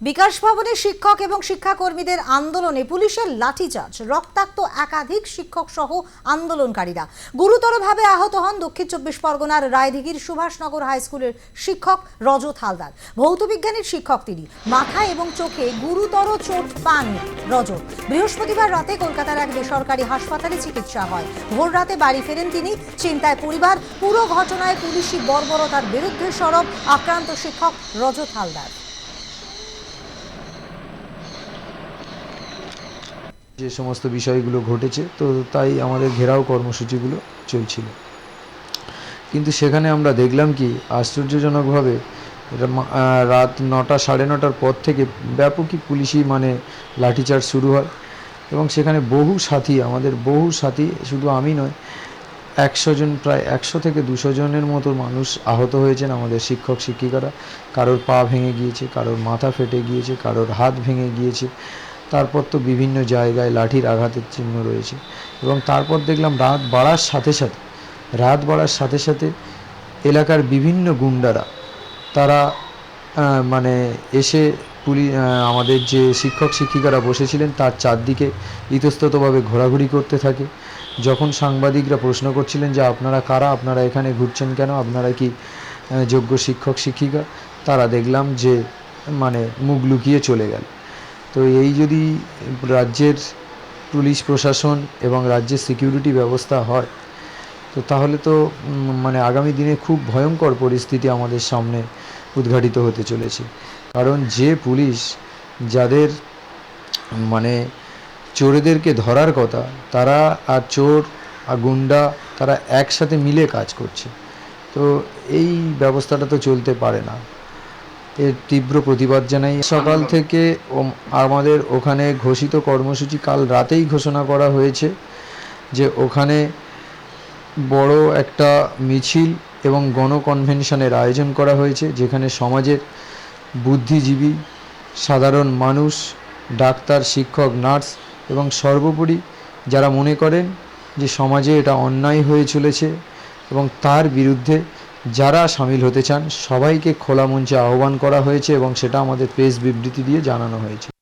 বিকাশ ভবনে শিক্ষক এবং শিক্ষাকর্মীদের আন্দোলনে পুলিশের লাঠিচার্জ, রক্তাক্ত একাধিক শিক্ষক সহ আন্দোলনকারীরা। গুরুতরভাবে আহত হন দক্ষিণ চব্বিশ পরগনার রায়দিঘির সুভাষনগর হাই স্কুলের শিক্ষক রজত হালদার। ভৌত বিজ্ঞানের শিক্ষক তিনি। মাথায় এবং চোখে গুরুতর চোট পান রজত। বৃহস্পতিবার রাতে কলকাতার এক বেসরকারি হাসপাতালে চিকিৎসা হয়। ভোর রাতে বাড়ি ফেরেন তিনি। চিন্তায় পরিবার, পুরো ঘটনায় পুলিশি বর্বরতার বিরুদ্ধে সরব আক্রান্ত শিক্ষক রজত হালদার। যে সমস্ত বিষয়গুলো ঘটেছে, তো তাই আমাদের ঘেরাও কর্মসূচিগুলো চলছিল। কিন্তু সেখানে আমরা দেখলাম কি, আশ্চর্যজনকভাবে রাত নটা, সাড়ে নটার পর থেকে ব্যাপকই পুলিশি মানে লাঠিচার্জ শুরু হয় এবং সেখানে বহু সাথী, আমাদের বহু সাথী, শুধু আমি নয়, একশো জন, প্রায় একশো থেকে দুশো জনের মতো মানুষ আহত হয়েছেন আমাদের শিক্ষক, শিক্ষিকারা। কারোর পা ভেঙে গিয়েছে, কারোর মাথা ফেটে গিয়েছে, কারোর হাত ভেঙে গিয়েছে। তারপর তো বিভিন্ন জায়গায় লাঠির আঘাতের চিহ্ন রয়েছে। এবং তারপর দেখলাম রাত বাড়ার সাথে সাথে, রাত বাড়ার সাথে সাথে এলাকার বিভিন্ন গুন্ডারা, তারা মানে এসে পুলি আমাদের যে শিক্ষক শিক্ষিকারা বসেছিলেন তার চারদিকে ইতস্ততভাবে ঘোরাঘুরি করতে থাকে। যখন সাংবাদিকরা প্রশ্ন করছিলেন যে আপনারা কারা, আপনারা এখানে ঘুরছেন কেন, আপনারা কি যোগ্য শিক্ষক শিক্ষিকা, তারা দেখলাম যে মানে মুখ লুকিয়ে চলে গেল। তো এই যদি রাজ্যের পুলিশ প্রশাসন এবং রাজ্যের সিকিউরিটি ব্যবস্থা হয়, তো তাহলে তো মানে আগামী দিনে খুব ভয়ঙ্কর পরিস্থিতি আমাদের সামনে উদ্ঘাটিত হতে চলেছে। কারণ যে পুলিশ যাদের মানে চোরেদেরকে ধরার কথা, তারা আর চোর আর গুন্ডা তারা একসাথে মিলে কাজ করছে। তো এই ব্যবস্থাটা তো চলতে পারে না। এর তীব্র প্রতিবাদ জানাই। সকাল থেকে আমাদের ওখানে ঘোষিত কর্মসূচি কাল রাতেই ঘোষণা করা হয়েছে যে ওখানে বড় একটা মিছিল এবং গণকনভেনশনের আয়োজন করা হয়েছে যেখানে সমাজের বুদ্ধিজীবী সাধারণ মানুষ ডাক্তার শিক্ষক নার্স এবং সর্বোপরি যারা মনে করেন যে সমাজে এটা অন্যায় হয়ে চলেছে এবং তার বিরুদ্ধে যারা সামিল হতে চান, সবাইকে খোলা মঞ্চে আহ্বান করা হয়েছে এবং সেটা আমাদের প্রেস বিবৃতি দিয়ে জানানো হয়েছে।